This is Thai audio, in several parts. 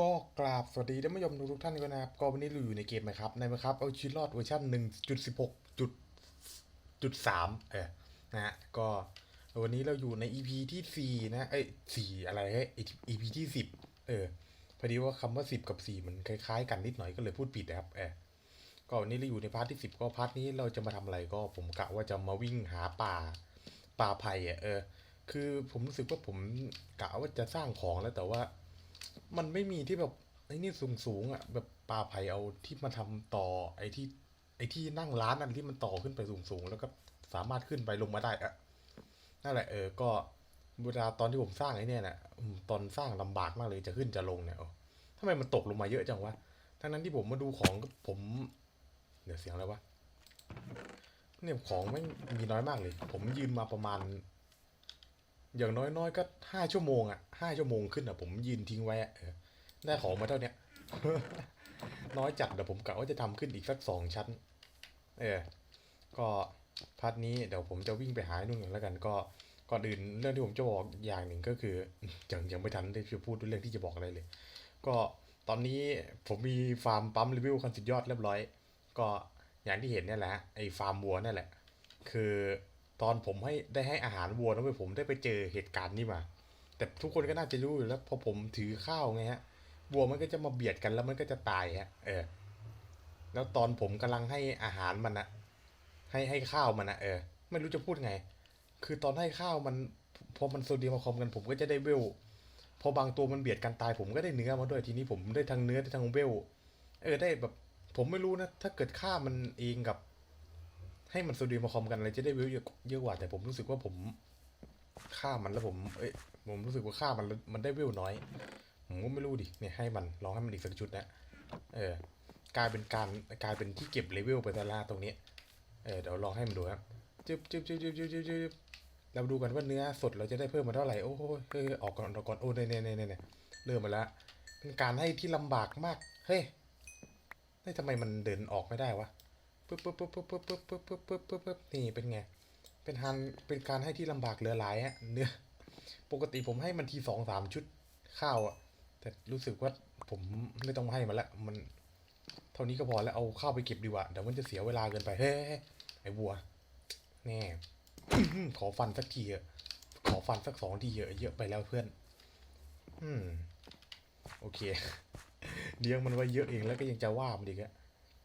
ก็กราบสวัสดีท่านผู้ชมทุกท่านกันนะครับ ก็วันนี้เราอยู่ในเกมไหมครับ ในไหมครับเอาชีวิตรอดเวอร์ชัน1.16จุดจุดสามเออนะฮะก็วันนี้เราอยู่ใน EP ที่4นะเอ้ยสี่อะไรเฮ้ย EP ที่10เออพอดีว่าคำว่า10กับ4มันคล้ายๆ กันนิดหน่อยก็เลยพูดผิดนะครับเออก็วันนี้เราอยู่ในพาร์ทที่10ก็พาร์ทนี้เราจะมาทำอะไรก็ผมกะว่าจะมาวิ่งหาป่าป่าไผ่อะเออ คือผมรู้สึกว่าผมกะว่าจะสร้างของแล้วแต่ว่า มันไม่มีที่แบบไอ้นี่สูงสูงอะแบบปลาไผ่เอาที่มาทำต่อ ไอ้ที่ ไอ้ที่นั่งร้านอันที่มันต่อขึ้นไปสูงสูงแล้วก็สามารถขึ้นไปลงมาได้อะนั่นแหละ เออ ก็เวลาตอนที่ผมสร้างไอ้นี่ยน่ะตอนสร้างลำบากมากเลยจะขึ้นจะลงเนี่ยโอ้ทำไมมันตกลงมาเยอะจังวะทั้งนั้นที่ผมมาดูของก็ผม เดี๋ยวเสียงอะไรวะเนี่ยของไม่มีน้อยมากเลย ผมยืนมาประมาณ อย่างน้อยๆก็ห้าชั่วโมงอะห้าชั่วโมงขึ้นอะผมยืนทิ้งไว้อะเออได้ของมาเท่าเนี้ย น้อยจัดเดี๋ยวผมกะว่าจะทำขึ้นอีกสักสองชั้น เออ ก็พาร์ทนี้เดี๋ยวผมจะวิ่งไปหาไอ้นู่นก่อนแล้วกันก็ก่อนอื่นเรื่องที่ผมจะบอกอย่างหนึ่งก็คือยังยังไม่ทันได้จะพูดเรื่องที่จะบอกอะไรเลย ก็ตอนนี้ผมมีฟาร์มปั๊มรีวิวคันสุดยอดเรียบร้อย ก็อย่างที่เห็นเนี่ยแหละไอ้ฟาร์มวัวนั่นแหละ คือ ตอนผมให้ได้ให้อาหารวัวนะเว้ยผมได้ไปเจอเหตุการณ์นี้มา แต่ทุกคนก็น่าจะรู้อยู่แล้วพอผมถือข้าวไงฮะวัวมันก็จะมาเบียดกันแล้วมันก็จะตายฮะ เออ แล้วตอนผมกำลังให้อาหารมันอะให้ให้ข้าวมันอะเออ ไม่รู้จะพูดไง คือตอนให้ข้าวมันพอมันโซเดียมคอมกันผมก็จะได้เวลพอบางตัวมันเบียดกันตายผมก็ได้เนื้อมาด้วยทีนี้ผมได้ทั้งเนื้อได้ทั้งเวล เออได้แบบ ผมไม่รู้นะ ถ้าเกิดฆ่ามันเองกับ ให้มันโซเดียมมาคอมกันอะไรจะได้วลเยอะเยอะกว่าแต่ผมรู้สึกว่าผมฆ่ามันแล้วผมเอ้ยผมรู้สึกว่าฆ่ามันมันได้เวน้อยผมก็ไม่รู้ดิเนี่ยให้มันลองให้มันอีกสักชุดนะเออกลายเป็นการกลายเป็นที่เก็บเลเวลไปตลาตรงนี้เออเดี๋ยวลองให้มันดูครับจึ๊บจึ๊บจึ๊บจึ๊บจึ๊บจึ๊บเราดูกันว่าเนื้อสดเราจะได้เพิ่มมาเท่าไหร่โอ้โหเฮ้ยออกก่อนออกก่อนโอ้เนี่ยเนี่ยเนี่ยเนเริ่มมาแล้วเป็นการให้ที่ลำบากมากเฮ้ยเฮ้ยทำไมมันเดินออกไม่ได้วะ ปึ๊บปึ๊บปึ๊บปึ๊บปึ๊บปึ๊บปึ๊บปึ๊บปึ๊บปึ๊บปึ๊บนี่เป็นไง เป็นฮันเป็นการให้ที่ลำบากเหลือหลายฮะเนื้อปกติผมให้มันทีสองสามชุดข้าวอะแต่รู้สึกว่าผมไม่ต้องให้มันละมันเท่านี้ก็พอแล้วเอาข้าวไปเก็บดีกว่าเดี๋ยวมันจะเสียเวลาเกินไปเฮ้ยเฮ้ยไอ้วัวแน่ขอฟันสักทีเถอะขอฟันสักสองทีเยอะเยอะไปแล้วเพื่อน อืม โอเคเลี้ยงมันไว้เยอะเองแล้วก็ยังจะว่ามันอีกอะ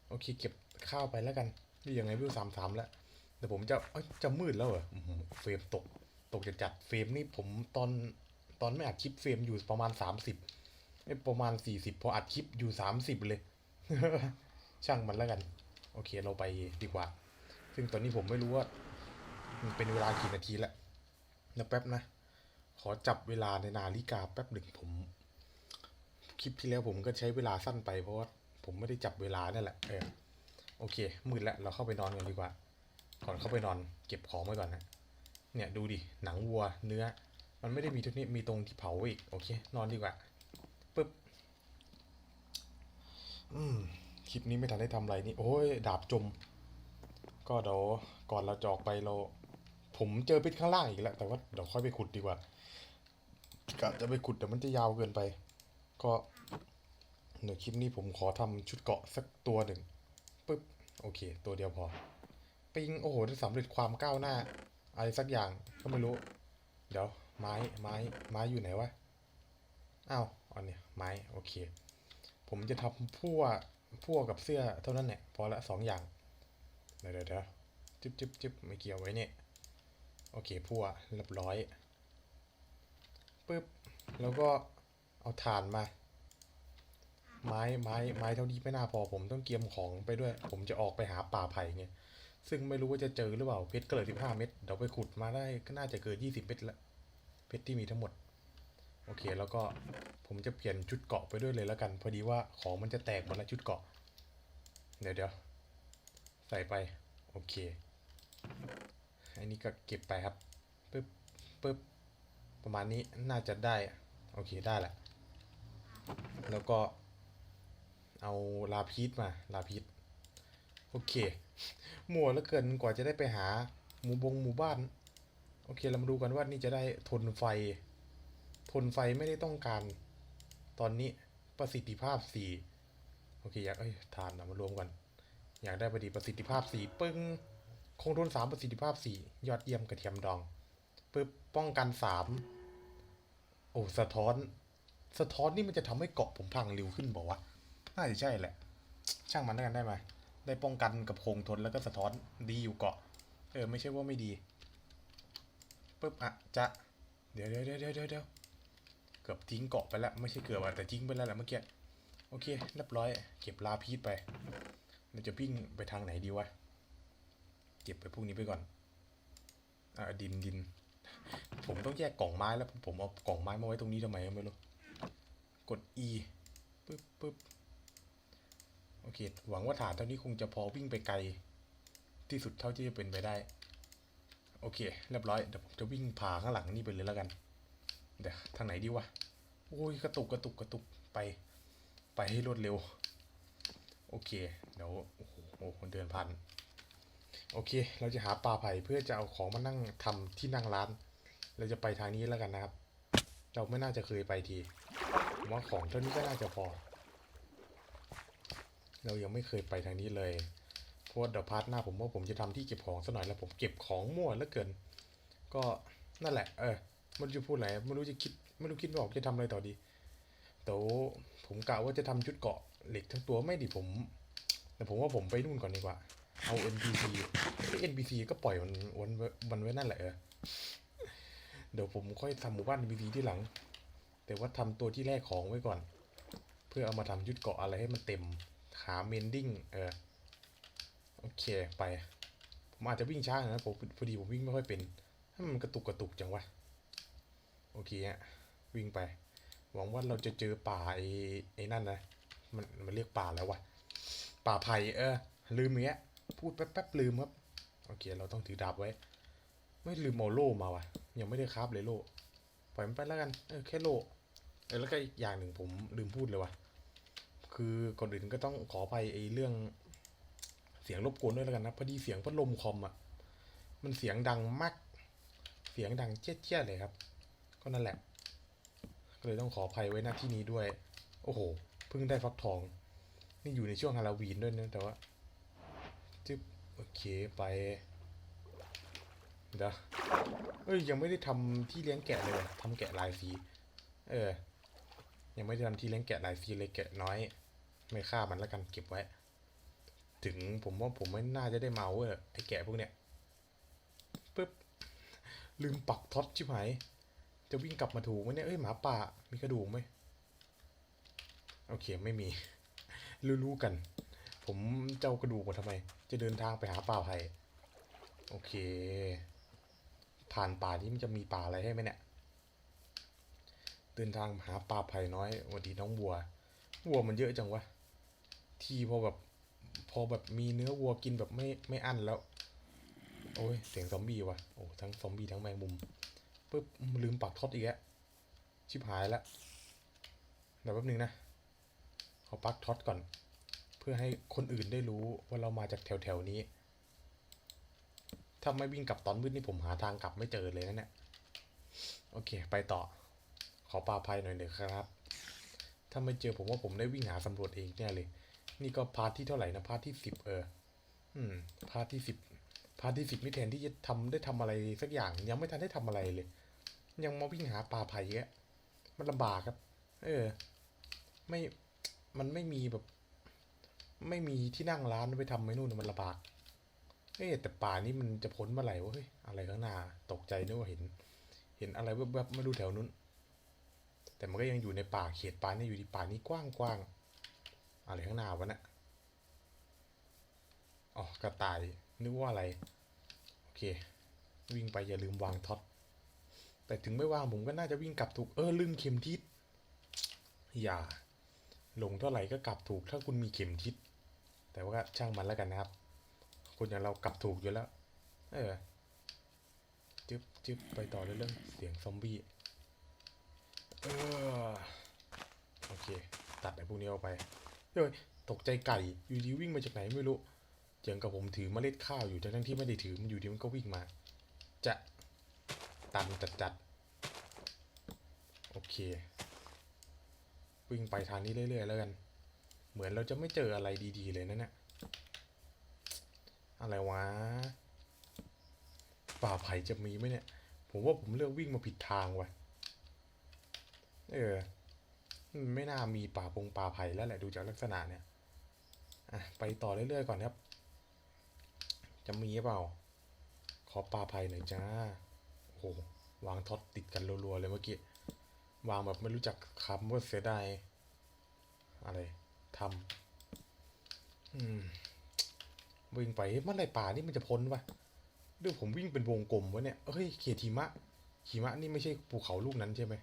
โอเค เก็บ ข้าวไปแล้วกัน นี่ยังไงวิวสามสามแล้วแต่ผมจะเอ้ยจะมืดแล้วเหรออื้อหือเฟรมตก ตกจะจัดเฟรมนี่ผมตอนตอนไม่อัดคลิปเฟรมอยู่ประมาณสามสิบประมาณสี่สิบพออัดคลิปอยู่สามสิบเลย ช่างมันแล้วกัน โอเคเราไปดีกว่า ซึ่งตอนนี้ผมไม่รู้ว่า มันเป็นเวลากี่นาทีแล้วนะแป๊บนะ ขอจับเวลาในนาฬิกาแป๊บหนึ่งผม คลิปที่แล้วผมก็ใช้เวลาสั้นไปเพราะว่าผมไม่ได้จับเวลานั่นแหละเออ โอเค มืดแล้ว เราเข้าไปนอนกันดีกว่า ก่อนเข้าไปนอนเก็บของไว้ก่อนนะ เนี่ยดูดิ หนังวัวเนื้อ มันไม่ได้มีทุกนี้มีตรงที่เผาอีก โอเค นอนดีกว่าปึ๊บ อืม คลิปนี้ไม่ทันได้ทำอะไรนี่ โอ้ย ดาบจม ก็เดี๋ยวก่อนเราจะออกไปเรา ผมเจอพชรข้างล่างอีกแล้ว แต่ว่าเดี๋ยวค่อยไปขุดดีกว่ากะจะไปขุดแต่มันจะยาวเกินไป ก็เดี๋ยวคลิปนี้ผมขอทำชุดเกาะสักตัวหนึ่ง ปึ๊บโอเค ตัวเดียวพอ ปิง โอ้โหได้สำเร็จความก้าวหน้า อะไรสักอย่างก็ไม่รู้ เดี๋ยว ไม้ไม้ไม้อยู่ไหนวะอ้าวอันเนี้ยไม้โอเค ผมจะทำพั่วพั่วกับเสื้อเท่านั้นแหละพอละสองอย่าง เดี๋ยวเดี๋ยวเดี๋ยวจึ๊บจึ๊บจึ๊บไม่เกี่ยวไว้เนี่ยโอเคพั่วเรียบร้อยปึ๊บแล้วก็เอาถ่านมา ไม้ไม้ไม้เท่านี้ไม่น่าพอผมต้องเกียมของไปด้วย ผมจะออกไปหาป่าไผ่ไงซึ่งไม่รู้ว่าจะเจอหรือเปล่าเพชรเหลือสิบห้าเม็ดเดี๋ยวไปขุดมาได้ก็น่าจะเกินยี่สิบเม็ดละเพชรที่มีทั้งหมด โอเคแล้วก็ผมจะเปลี่ยนชุดเกาะไปด้วยเลยแล้วกัน พอดีว่าของมันจะแตกหมดล้วชุดเกาะ เดี๋ยวเดี๋ยวใส่ไป โอเค อันนี้ก็เก็บไปครับปึ๊บปึ๊บประมาณนี้น่าจะได้ โอเคได้แหละ แล้วก็ เอาลาพีชมาลาพีชโอเคมัวแล้วเกินกว่าจะได้ไปหาหมู่บงหมู่บ้าน โอเคเรามาดูกันว่านี่จะได้ทนไฟ ทนไฟไม่ได้ต้องการ ตอนนี้ประสิทธิภาพสี่โอเคอยากเอ้ยฐานเอามารวมกัน อยากได้ประดิษฐ์ประสิทธิภาพสี่ปึ้งคงทนสามประสิทธิภาพสี่ยอดเยี่ยมกระเทียมดองปึ๊บป้องกันสามโอ้สะท้อน สะท้อนนี่มันจะทำให้เกาะผมพังเร็วขึ้นบอกว่า น่าจะใช่แหละ ช่างมันแล้วกันได้ไหมได้ป้องกันกับโคงทนแล้วก็สะท้อนดีอยู่เกาะ เออ ไม่ใช่ว่าไม่ดีปึ๊บอะจะเดี๋ยวเดี๋ยวเดี๋ยวเดี๋ยวเดี๋ยวเกือบทิ้งเกาะไปแล้วไม่ใช่เกือบอะแต่ทิ้งไปแล้วแหละเมื่อกี้โอเคเรียบร้อย เก็บลาพีชไปเราจะวิ่งไปทางไหนดีวะเก็บไปพวกนี้ไปก่อนอ่าดินดิน ผมต้องแยกกล่องไม้แล้วผมเอากล่องไม้มาไว้ตรงนี้ทำไมไม่รู้กด E ปึ๊บปึ๊บ โอเค หวังว่าฐานเท่านี้คงจะพอวิ่งไปไกล ที่สุดเท่าที่จะเป็นไปได้ โอเค เรียบร้อยเดี๋ยวผมจะวิ่งผ่าข้างหลังนี่ไปเลยแล้วกัน เดี๋ยวทางไหนดีวะ โอ้ยกระตุกกระตุกกระตุกไป ไปให้รวดเร็ว โอเค เดี๋ยวโอ้โหโอ้โหเดินผ่านโอเค เราจะหาปลาไผ่เพื่อจะเอาของมานั่งทำที่นั่งร้าน เราจะไปทางนี้แล้วกันนะครับ เราไม่น่าจะเคยไปทีว่าของเท่านี้ก็น่าจะพอ เรายังไม่เคยไปทางนี้เลยเพราะเดี๋ยวพาร์ทหน้าผมว่าผมจะทำที่เก็บของซะหน่อยแล้วผมเก็บของมั่วเหลือเกิน ก็นั่นแหละ เออไม่รู้จะพูดอะไรไม่รู้จะคิดไม่รู้คิดไม่ออกจะทำอะไรต่อดีแต่ผมกะว่าจะทำชุดเกาะเหล็กทั้งตัวไม่ดิผม แต่ผมว่าผมไปนู่นก่อนดีกว่า เอา NPC เอ้ NPC ก็ปล่อยมันวันวันไว้นั่นแหละเออเดี๋ยวผมค่อยทำหมู่บ้าน NPC ที่หลัง แต่ว่าทำตัวที่แรกของไว้ก่อน เพื่อเอามาทำชุดเกาะอะไรให้มันเต็ม ขาเมนดิ้งเออโอเคไป ผมอาจจะวิ่งช้านะผมพอดีผมวิ่งไม่ค่อยเป็นให้มันกระตุกกระตุกจังวะโอเคฮะวิ่งไป หวังว่าเราจะเจอป่าไอ้ไอ้นั่นนะมันมันเรียกป่าแล้ววะป่าไผ่เออ ลืมเงี้ยพูดแป๊บๆลืมครับโอเคเราต้องถือดาบไว้ ไม่ลืมเอาโล่มาวะยังไม่ได้คราบเลยโล่ปล่อยมันไปแล้วกันเออแค่โล่เออแล้วก็อีกอย่างหนึ่งผมลืมพูดเลยวะ คือก่อนอื่นก็ต้องขออภัยไอ้เรื่องเสียงรบกวนด้วยแล้วกันนะพอดีเสียงพัดลมคอมอะมันเสียงดังมาก เสียงดังเจี๊ยๆเลยครับ ก็นั่นแหละ ก็เลยต้องขออภัยไว้หน้าที่นี้ด้วย โอ้โหเพิ่งได้ฟักทอง นี่อยู่ในช่วงฮาโลวีนด้วยนะแต่ว่าจึ๊บโอเคไปเดี๋ยวเอ้ยยังไม่ได้ทำที่เลี้ยงแกะเลยว่ะทำแกะลายสี เออ ยังไม่ได้ทำที่เลี้ยงแกะลายสีเลยแกะน้อย ไม่ฆ่ามันแล้วกันเก็บไว้ ถึงผมว่าผมไม่น่าจะได้เมาเว้ยไอ้แกะพวกเนี้ยปึ๊บลืมปักท็อตชิบหายจะวิ่งกลับมาถูกไหมเนี่ยเอ้ยหมาป่ามีกระดูกไหมโอเคไม่มี รู้ๆกัน ผมเจะเอากระดูกมาทำไม จะเดินทางไปหาป่าไผ่โอเค ผ่านป่านี้มันจะมีป่าอะไรให้ไหมเนี่ยเดินทางหาป่าไผ่น้อยสวัสดีน้องวัววัวมันเยอะจังวะ ทีพอแบบ พอแบบมีเนื้อวัวกินแบบไม่ไม่อั้นแล้ว โอ้ยเสียงซอมบี้วะโอ้ทั้งซอมบี้ทั้งแมงมุมปึ๊บลืมปักท็อตอีกแล้วชิบหายแล้วเดี๋ยวแป๊บนึงนะขอปักท็อตก่อน เพื่อให้คนอื่นได้รู้ว่าเรามาจากแถวแถวนี้ ถ้าไม่วิ่งกลับตอนมืดนี่ผมหาทางกลับไม่เจอเลยนะเนี่ยโอเค ไปต่อ ขอปลาภัยหน่อยเถอะครับ ถ้าไม่เจอผมว่าผมได้วิ่งหาสำรวจเองแน่เลย นี่ก็พาร์ทที่เท่าไหร่นะพาร์ทที่สิบเออ อืม พาร์ทที่สิบพาร์ทที่สิบนี่แทนที่จะทำได้ทำอะไรสักอย่าง ยังไม่ทันได้ทำอะไรเลย ยังมาวิ่งหาปลาไผ่แกมันลำบากครับ เออ ไม่ มันไม่มีแบบ ไม่มีที่นั่งร้านไปทำไม่นู่นมันลำบากเอ๊แต่ป่านี่มันจะพ้นเมื่อไหร่วะเฮ้ยอะไรข้างหน้า ตกใจนึกว่าเห็น เห็นอะไรแวบๆไม่รู้แถวนู้น แต่มันก็ยังอยู่ในป่าเขตป่านี่อยู่ที่ป่านี้กว้างๆ อะไรข้างหน้าวะเนะี่ยอ๋อกระต่ายนึกว่าอะไร โอเค วิ่งไปอย่าลืมวางท็อตแต่ถึงไม่วางผมก็น่าจะวิ่งกลับถูกเออลืมเข็มทิศอย่า ลงเท่าไหร่ก็กลับถูกถ้าคุณมีเข็มทิศแต่ว่าช่างมันแล้วกันนะครับ คนอย่างเรากลับถูกอยู่แล้ว เออจึ๊บจึ๊บไปต่อเรื่องเสียงซอมบี้เออโอเค ตัดไอ้พวกนี้ออกไป เฮ้ยตกใจไก่อยู่ดีวิ่งมาจากไหนไม่รู้เจียงกับผมถือเมล็ดข้าวอยู่ทั้งที่ไม่ได้ถือมันอยู่ดีมันก็วิ่งมา จะตันจัดจัดโอเค วิ่งไปทางนี้เรื่อยๆแล้วกัน เหมือนเราจะไม่เจออะไรดีๆเลยนะเนี่ยอะไรวะป่าไผ่จะมีไหมเนี่ย ผมว่าผมเลือกวิ่งมาผิดทางว่ะ เออ ไม่น่ามีป่าปงป่าไผ่แล้วแหละดูจากลักษณะเนี่ยอะไปต่อเรื่อยๆก่อนครับ จะมีหรือเปล่า ขอป่าไผ่หน่อยจ้าโอ้โหวางท็อตติดกันรัวๆเลยเมื่อกี้วางแบบไม่รู้จักคำว่าเสียดายอะไรทำอืมวิ่งไปเมื่อไรป่านี่มันจะพ้นวะดูผมวิ่งเป็นวงกลมวะเนี่ยเฮ้ยเขตหิมะหิมะนี่ไม่ใช่ภูเขาลูกนั้นใช่ไหม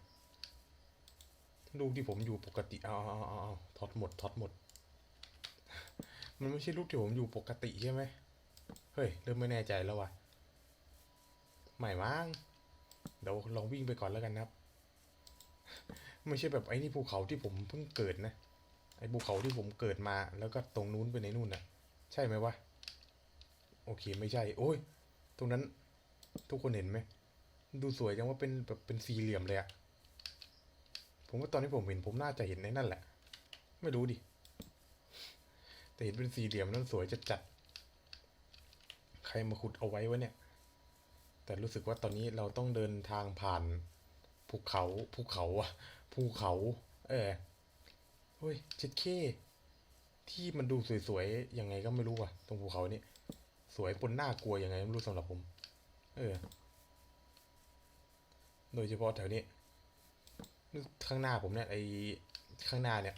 ลูกที่ผมอยู่ปกติเอาเอาเอาเอาทอดหมดทอดหมด มันไม่ใช่ลูกที่ผมอยู่ปกติใช่ไหมเฮ้ย เริ่มไม่แน่ใจแล้ววะไม่มั้งเดี๋ยวลองวิ่งไปก่อนแล้วกันนะครับ ไม่ใช่แบบไอ้นี่ภูเขาที่ผมเพิ่งเกิดนะ ไอ้ภูเขาที่ผมเกิดมา แล้วก็ตรงนู้นไปในนู่นน่ะใช่ไหมวะ โอเคไม่ใช่ โอ้ย ตรงนั้น ทุกคนเห็นไหม ดูสวยจังว่าเป็นแบบเป็นสี่เหลี่ยมเลยอะ ผมว่าตอนที่ผมเห็นผมน่าจะเห็นในนั่นแหละ ไม่รู้ดิ แต่เห็นเป็นสี่เหลี่ยมนั่นสวยจัดจัด ใครมาขุดเอาไว้วะเนี่ย แต่รู้สึกว่าตอนนี้เราต้องเดินทางผ่านภูเขาภูเขาอะภูเขา เออเฮ้ยเจ็ดเคที่มันดูสวยๆยังไงก็ไม่รู้ว่ะตรงภูเขานี่สวยปนน่ากลัวยังไงไม่รู้สำหรับผม เออ โดยเฉพาะแถวนี้ ข้างหน้าผมเนี่ยไอ้ข้างหน้าเนี่ย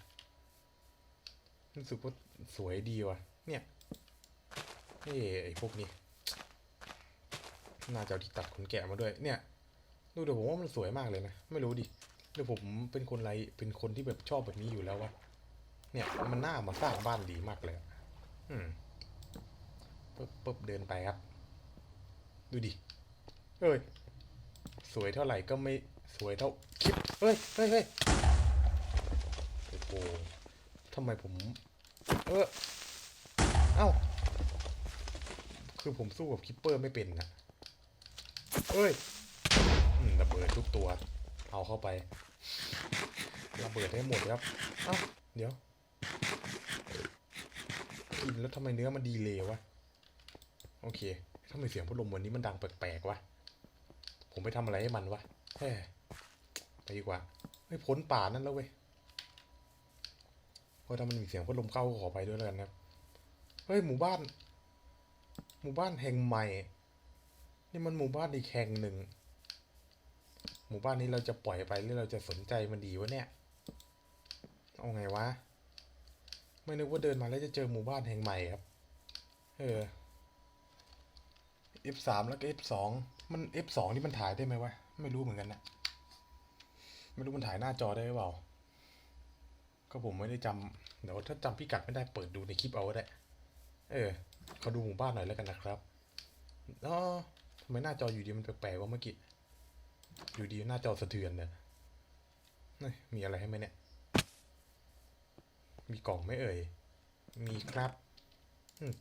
รู้สึกว่าสวยดีว่ะ เนี่ยเอ้ไอ้พวกนี้น่าจะเอาที่ตัดขนแกะมาด้วย เนี่ยดูเดี๋ยวผมว่ามันสวยมากเลยนะ ไม่รู้ดิเดี๋ยวผมเป็นคนไรเป็นคนที่แบบชอบแบบนี้อยู่แล้ววะเนี่ยมันน่ามาสร้างบ้านดีมากเลยอืมปึ๊บปึ๊บเดินไปครับ ดูดิเฮ้ยสวยเท่าไหร่ก็ไม่ สวยเท่าคลิปเฮ้ยเฮ้ยเฮ้ยโอ้โหทำไมผม เออเอ้า คือผมสู้กับคิปเปอร์ไม่เป็นนะเฮ้ยระเบิดทุกตัว เอาเข้าไประเบิดให้หมดครับ เอ้า เดี๋ยว กินแล้วทำไมเนื้อมันดีเลยวะ โอเคทำไมเสียงพัดลมวันนี้มันดังแปลกๆวะ ผมไปทำอะไรให้มันวะแฮ่ ไปดีกว่าไม่พ้นป่านั่นแล้วเว้ยเพราะถ้ามันมีเสียงพัดลมเข้าก็ขอไปด้วยแล้วกันนะครับเฮ้ยหมู่บ้าน หมู่บ้านแห่งใหม่ นี่มันหมู่บ้านอีกแห่งหนึ่ง หมู่บ้านนี้เราจะปล่อยไปหรือเราจะสนใจมันดีวะเนี่ยเอาไงวะไม่นึกว่าเดินมาแล้วจะเจอหมู่บ้านแห่งใหม่ครับ เออ F3 แล้วก็ F2 มัน F2 นี่มันถ่ายได้ไหมวะ ไม่รู้เหมือนกันนะ ไม่รู้มันถ่ายหน้าจอได้หรือเปล่า ก็ผมไม่ได้จำเดี๋ยวถ้าจำพิกัดไม่ได้เปิดดูในคลิปเอาก็ได้ เออเขาดูหมู่บ้านหน่อยแล้วกันนะครับอ๋อทำไมหน้าจออยู่ดีมันแปลกๆวะเมื่อกี้ อยู่ดีหน้าจอสะเทือนเนี่ยมีอะไรให้ไหมเนี่ย มีกล่องไหม่เอ่ย มีครับ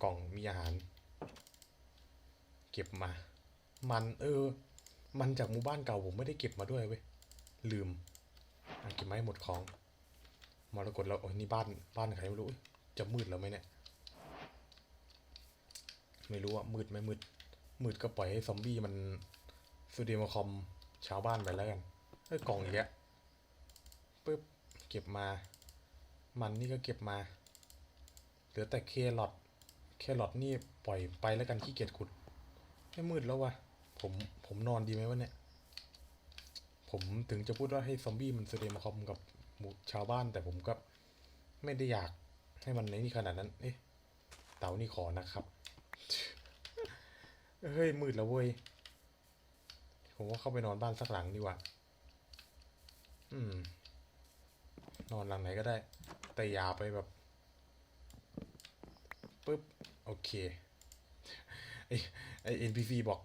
กล่องมีอาหาร เก็บมา มันเออ มันจากหมู่บ้านเก่าผมไม่ได้เก็บมาด้วยเว้ย ลืมอะเก็บมาให้หมดของมรกตเราโอ้ยนี่บ้านบ้านใครไม่รู้จะมืดแล้วไหมเนี่ย ไม่รู้อะมืดไม่มืด มืดก็ปล่อยให้ซอมบี้มันซูเดมาคอมชาวบ้านไปแล้วกันเอ้ยกล่องอีกแล้วปึ๊บเก็บมา มันนี่ก็เก็บมาเหลือแต่เครอทเครอทนี่ปล่อยไปแล้วกันขี้เกียจขุดไม่มืดแล้ววะผมผมนอนดีไหมวะเนี่ย ผมถึงจะพูดว่าให้ซอมบี้มันแสดงมาคอมกับหมู่ชาวบ้าน แต่ผมก็ไม่ได้อยากให้มันในนี่ขนาดนั้น เอ๊ะ เต่านี่ขอนะครับ เฮ้ย มืดแล้วเว้ย ผมว่าเข้าไปนอนบ้านสักหลังดีกว่า อืม นอนหลังไหนก็ได้ แต่อย่าไปแบบปึ๊บ โอเค ไอไอเอ็นพีซีบอก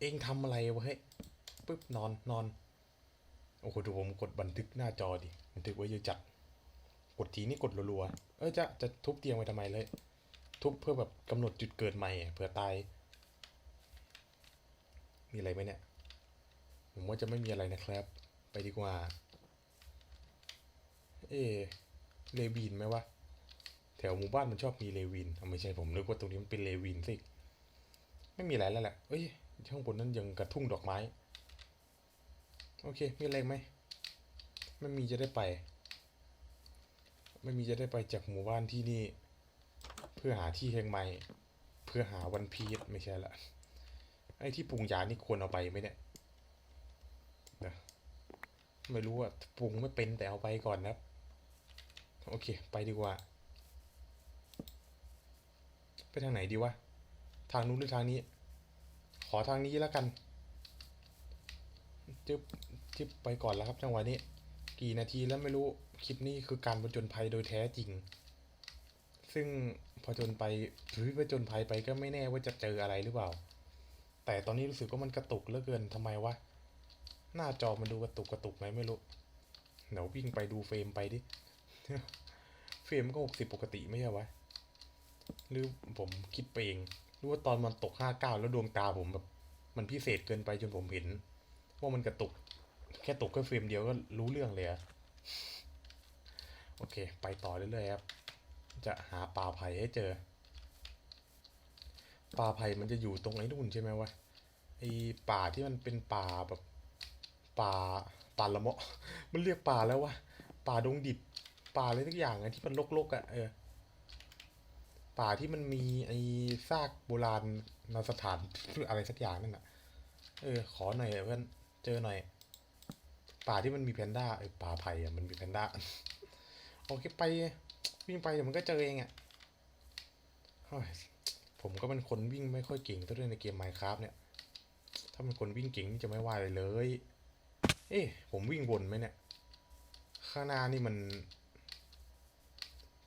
เองทำอะไรวะเฮ้ยปึ๊บ นอนนอน โอ้โหดูผมกดบันทึกหน้าจอดิ บันทึกไว้เยอะจัด กดทีนี่กดรัวๆ เอ้ยจะจะทุบเตียงไปทำไมเลย ทุบเพื่อแบบกำหนดจุดเกิดใหม่เผื่อตาย มีอะไรไหมเนี่ย ผมว่าจะไม่มีอะไรนะครับ ไปดีกว่า เอเลวินไหมวะ แถวหมู่บ้านมันชอบมีเลวินเอาไม่ใช่ผมนึกว่าตรงนี้มันเป็นเลวินสิ ไม่มีอะไรแล้วแหละเอ้ยข้างบนนั้นยังกระทุ่งดอกไม้ โอเค มีอะไรไหมไม่มีจะได้ไป ไม่มีจะได้ไปจากหมู่บ้านที่นี่ เพื่อหาที่แห่งใหม่ เพื่อหาวันพีชไม่ใช่ละไอ้ที่ปรุงยานี่ควรเอาไปไหมเนี่ยเดี๋ยวไม่รู้อะปรุงไม่เป็นแต่เอาไปก่อนนะโอเค ไปดีกว่า ไปทางไหนดีวะ ทางนู้นหรือทางนี้ ขอทางนี้แล้วกัน จึ๊บจึ๊บไปก่อนแล้วครับจังหวะนี้ กี่นาทีแล้วไม่รู้คลิปนี้คือการผจญภัยโดยแท้จริง ซึ่งผจญไปหรือผจญภัยไปก็ไม่แน่ว่าจะเจออะไรหรือเปล่า แต่ตอนนี้รู้สึกว่ามันกระตุกเหลือเกินทำไมวะหน้าจอมันดูกระตุกกระตุกไหมไม่รู้เดี๋ยววิ่งไปดูเฟรมไปดิเฟรมก็หกสิบปกติไม่ใช่วะหรือผมคิดไปเองหรือว่าตอนมันตกห้าเก้าแล้วดวงตาผมแบบมันพิเศษเกินไปจนผมเห็น ว่ามันกระตุก แค่ตกแค่เฟรมเดียวก็รู้เรื่องเลยอะโอเค ไปต่อเรื่อยๆครับ จะหาปลาไผ่ให้เจอ ปลาไผ่มันจะอยู่ตรงไอ้นู่นใช่ไหมวะไอ้ป่าที่มันเป็นป่าแบบป่าป่าละเมาะ มันเรียกป่าแล้ววะป่าดงดิบป่าอะไรทุกอย่างอะที่มันรกๆอะเออป่าที่มันมีไอ้ซากโบราณนสถานอะไรสักอย่างนั่นน่ะเออ ขอหน่อยเพื่อน เจอหน่อย ป่าที่มันมีแพนด้าเออป่าไผ่อะมันมีแพนด้าโอเคไปวิ่งไปเดี๋ยวมันก็เจอเองอะผมก็เป็นคนวิ่งไม่ค่อยเก่งตัวด้วยในเกม Minecraft เนี่ย ถ้าเป็นคนวิ่งเก่งนี่จะไม่ว่าเลยเลย เอ๊ะผมวิ่งวนไหมเนี่ย ข้างหน้านี่มัน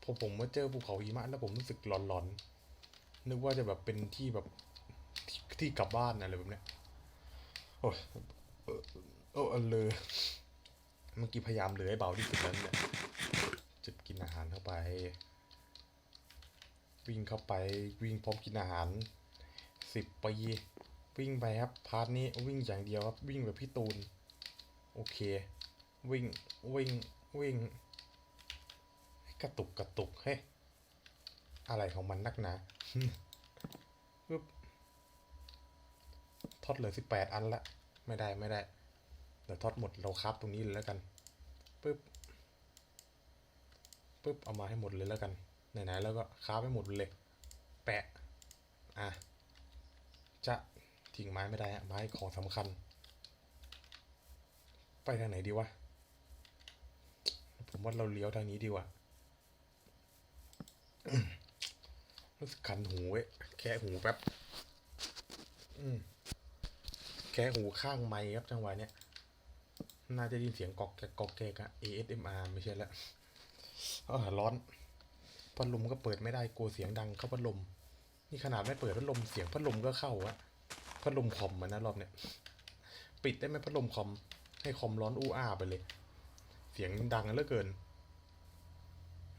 พอผมมาเจอภูเขาหิมะแล้วผมรู้สึกหลอนๆนึกว่าจะแบบเป็นที่แบบที่ที่กลับบ้านอะไรแบบเนี้ยโอ้ย เออเออเออเลยเมื่อกี้พยายามเลือให้เบาที่สุดแล้วเนี่ยจะกินอาหารเข้าไป วิ่งเข้าไปวิ่งพร้อมกินอาหารสิบปีวิ่งไปครับพาร์ทนี้วิ่งอย่างเดียวครับวิ่งแบบพี่ตูนโอเค วิ่งวิ่งวิ่งกระตุกกระตุกเฮ้อะไรของมันนักหนาปึ๊บทอดเหลือสิบแปดอันละ ไม่ได้ไม่ได้เดี๋ยวทอดหมดเราครับตรงนี้เลยแล้วกันปึ๊บปึ๊บเอามาให้หมดเลยแล้วกันไหนๆแล้วก็ค้าไปหมดเลย แปะอะจะทิ้งไม้ไม่ได้อะไม้ของสำคัญ ไปทางไหนดีวะผมว่าเราเลี้ยวทางนี้ดีกว่ารู้สึกคันหูเว้ยแค่หูแป๊บ อืม ค่หูข้างไม้ครับจังหวะเนี้ย น่าจะได้ยินเสียงกอกแกกอกแกกอะ ASMR ไม่ใช่ละเออร้อน พัดลมก็เปิดไม่ได้กลัวเสียงดังเข้าพัดลม นี่ขนาดไม่เปิดพัดลมเสียงพัดลมก็เข้าอะพัดลมคอมมันนะรอบเนี้ย ปิดได้ไหมพัดลมคอม ให้คอมร้อนอู้อ้าไปเลย เสียงดังเหลือเกิน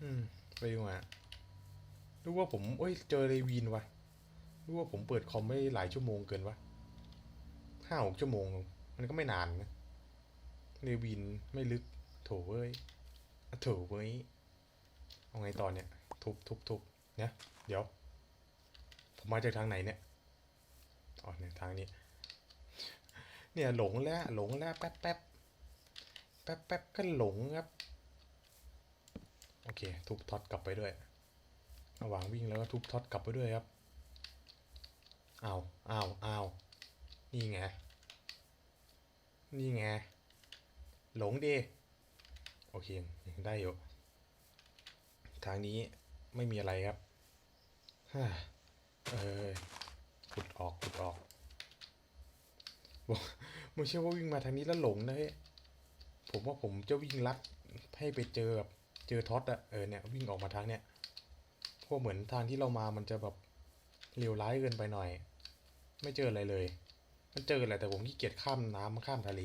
อืม ไปดีกว่ารู้ว่าผมเอ้ย เจอเรวีนวะรู้ว่าผมเปิดคอมไม่หลายชั่วโมงเกินวะ ห้าหกชั่วโมง มันก็ไม่นานนะเรวีนไม่ลึก โถเอ้ยอะโถเว้ยเอาไงต่อเนี่ย ทุบทุบทุบเนี่ยเดี๋ยว ผมมาจากทางไหนเนี่ยอ๋อเนี่ยทางนี้ เนี่ยหลงแล้วหลงแล้วแป๊บแป๊บแป๊บแป๊บก็หลงครับ โอเค ทุบท็อตกลับไปด้วยระหว่างวิ่งแล้วก็ทุบท็อตกลับไปด้วยครับอ้าวอ้าวอ้าว นี่ไง นี่ไง หลงดีโอเคยังได้อยู่ ทางนี้ไม่มีอะไรครับฮ่าเออขุดออกขุดออกบอกไม่ใช่ว่าวิ่งมาทางนี้แล้วหลงนะเฮ้ยผมว่าผมจะวิ่งลัดให้ไปเจอแบบเจอท็อตอะเออเนี่ยวิ่งออกมาทางเนี้ยเพราะเหมือนทางที่เรามามันจะแบบเลียวร้ายเกินไปหน่อย ไม่เจออะไรเลย มันเจอแหละแต่ผมขี้เกียจข้ามน้ำข้ามทะเล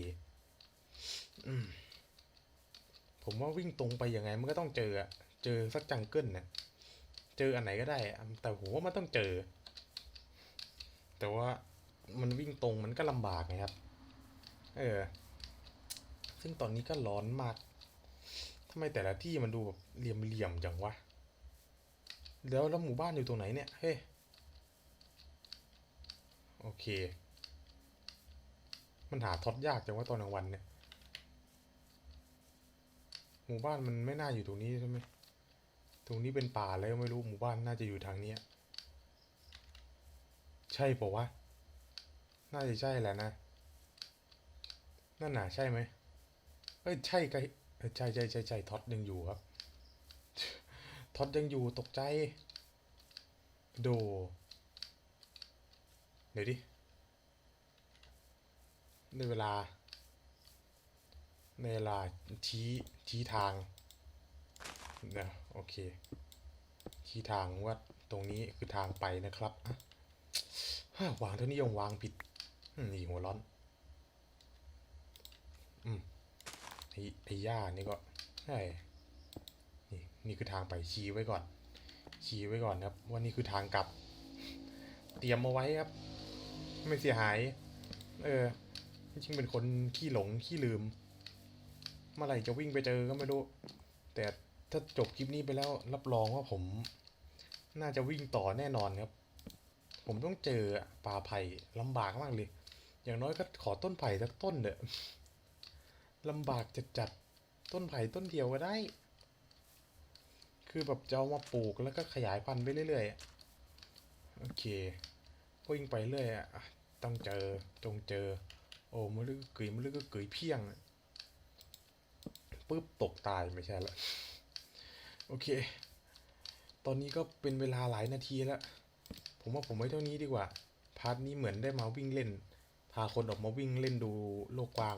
ผมว่าวิ่งตรงไปยังไงมันก็ต้องเจออะเจอสักจังเกิลเนี่ยเจออันไหนก็ได้แต่ผมว่ามันต้องเจอ แต่ว่ามันวิ่งตรงมันก็ลำบากไงครับ เออ ซึ่งตอนนี้ก็ร้อนมากทำไมแต่ละที่มันดูแบบเหลี่ยมๆจังวะแล้วแล้วหมู่บ้านอยู่ตรงไหนเนี่ย เฮ้ โอเค มันหาท็อตยากจังว่าตอนกลางวันเนี่ยหมู่บ้านมันไม่น่าอยู่ตรงนี้ใช่ไหมตรงนี้เป็นป่าแล้วไม่รู้หมู่บ้านน่าจะอยู่ทางเนี้ยใช่ปะวะ น่าจะใช่แหละนะ นั่นน่ะใช่ไหมเอ้ยใช่ไกใช่ใช่ใช่ใช่ท็อตยังอยู่ครับ ท็อตยังอยู่ตกใจ โด เดี๋ยวดิ ในเวลา ในเวลาชี้ชี้ทางนะโอเคชี้ทางว่าตรงนี้คือทางไปนะครับวางเท่านี้ยังวางผิดนี่หัวร้อน อืมไอ้ไอ้ย่านี่ก็ใช่นี่นี่คือทางไปชี้ไว้ก่อน ชี้ไว้ก่อนครับ ว่านี่คือทางกลับ เตรียมมาไว้ครับ ไม่เสียหาย เออ จริงเป็นคนขี้หลงขี้ลืม เมื่อไหร่จะวิ่งไปเจอก็ไม่รู้ แต่ถ้าจบคลิปนี้ไปแล้วรับรองว่าผม น่าจะวิ่งต่อแน่นอนครับ ผมต้องเจอป่าไผ่ลำบากมากเลย อย่างน้อยก็ขอต้นไผ่สักต้นเถอะลำบากจัดจัดต้นไผ่ต้นเดียวก็ได้ คือแบบจะเอามาปลูกแล้วก็ขยายพันธุ์ไปเรื่อยๆ โอเค วิ่งไปเรื่อยอะ ต้องเจอ จงเจอ โอ้มะลึกกึ๋ยมะลึกกึ๋ยเพียงปุ๊บตกตายไม่ใช่ละโอเค ตอนนี้ก็เป็นเวลาหลายนาทีแล้ว ผมว่าผมไว้เท่านี้ดีกว่า พาร์ทนี้เหมือนได้มาวิ่งเล่น พาคนออกมาวิ่งเล่นดูโลกกว้าง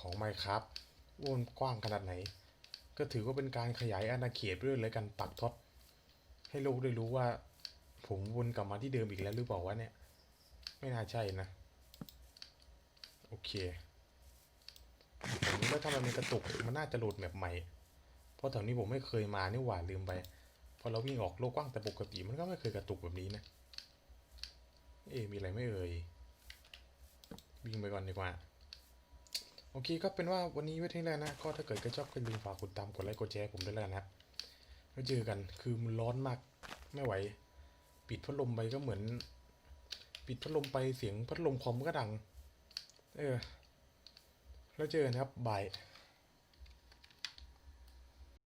ของ Minecraft ว่ามันกว้างขนาดไหน ก็ถือว่าเป็นการขยายอาณาเขตไปด้วยเลยกันปักท็อตให้โลกได้รู้ว่า ผมวนกลับมาที่เดิมอีกแล้วหรือเปล่าวะเนี่ย ไม่น่าใช่นะ โอเคผมว่าถ้ามันเป็นกระตุกมันน่าจะโหลดแมปใหม่ เพราะแถวนี้ผมไม่เคยมานี่หว่าลืมไป พอเราวิ่งออกโลกกว้างแต่ปกติมันก็ไม่เคยกระตุกแบบนี้นะ เอ๊มีอะไรไม่เอ่ย วิ่งไปก่อนดีกว่า โอเคก็เป็นว่าวันนี้ไว้ที่แล้วนะ ก็ถ้าเกิดก็ชอบก็ลืมฝากกดตามกดไลค์กดแชร์ผมด้วยแล้วนนะแล้วเจอกันคือมันร้อนมากไม่ไหว ปิดพัดลมไปก็เหมือน ปิดพัดลมไปเสียงพัดลมคอมก็ดัง เออ แล้วเจอกันครับบาย